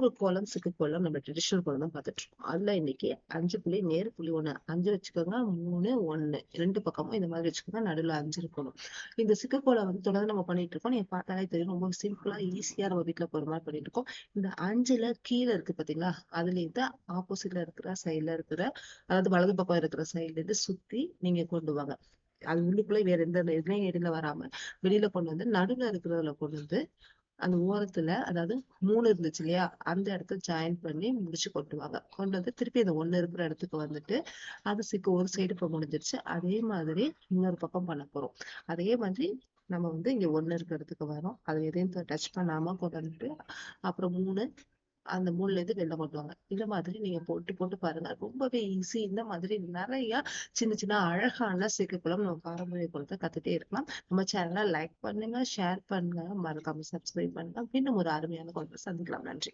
ஒரு கோலம் சிக்கு கோலம் நம்ம ட்ரெடிஷனல் கோலம் தான் பார்த்துட்டு இருக்கோம். அதுல இன்னைக்கு அஞ்சு புள்ளி நேர் புள்ளி ஒண்ணு அஞ்சு வச்சுக்கோங்க மூணு ஒண்ணு. ரெண்டு பக்கமும் இந்த மாதிரி வச்சுக்கோங்க நடுவுல அஞ்சு இருக்கணும். இந்த சிக்கு கோலம் வந்து தொடர்ந்து நம்ம பண்ணிட்டு இருக்கோம். நீங்க பார்த்தாலே தெரியும் ரொம்ப சிம்பிளா ஈஸியா நம்ம வீட்டுல போற மாதிரி பண்ணிட்டு இருக்கோம். இந்த அஞ்சுல கீழே இருக்கு பாத்தீங்களா அதுல இருந்து ஆப்போசிட்ல இருக்கிற சைட்ல இருக்கிற அதாவது வலது பக்கம் இருக்கிற சைட்ல இருந்து சுத்தி நீங்க கொண்டு வாங்க. அது உள்ளுக்குள்ள வேற எந்த இதுலயும் இடையில வராம வெளியில கொண்டு வந்து நடுவுல இருக்கிறதுல கொண்டு வந்து அந்த ஓரத்துல அதாவது மூணு இருந்துச்சு இல்லையா? அந்த இடத்துல ஜாயின் பண்ணி முடிச்சு கொட்டுவாங்க. கொண்டு வந்து திருப்பி அந்த ஒண்ணு இருக்கிற இடத்துக்கு வந்துட்டு அது சிக்கு ஒரு சைடு இப்ப முடிஞ்சிருச்சு. அதே மாதிரி இன்னொரு பக்கம் பண்ண போறோம். அதே மாதிரி நம்ம வந்து இங்க ஒண்ணு இருக்கிறதுக்கு வரோம். அதை எதையும் டச் பண்ணாம கொண்டு வந்துட்டு அப்புறம் மூணு அந்த மூணுல இருந்து வெளில கொண்டு வாங்க இந்த மாதிரி நீங்க போட்டு போட்டு பாருங்க. ரொம்பவே ஈஸி இந்த மாதிரி நிறைய சின்ன சின்ன அழகான சிக்குக்குளம் நம்ம பாரம்பரிய குளத்தை கத்துட்டே இருக்கலாம். நம்ம சேனலை லைக் பண்ணுங்க ஷேர் பண்ணுங்க. மறக்காம சப்ஸ்கிரைப் பண்ணுங்க. மீண்டும் ஒரு அருமையான குளத்தை சந்திக்கலாம். நன்றி.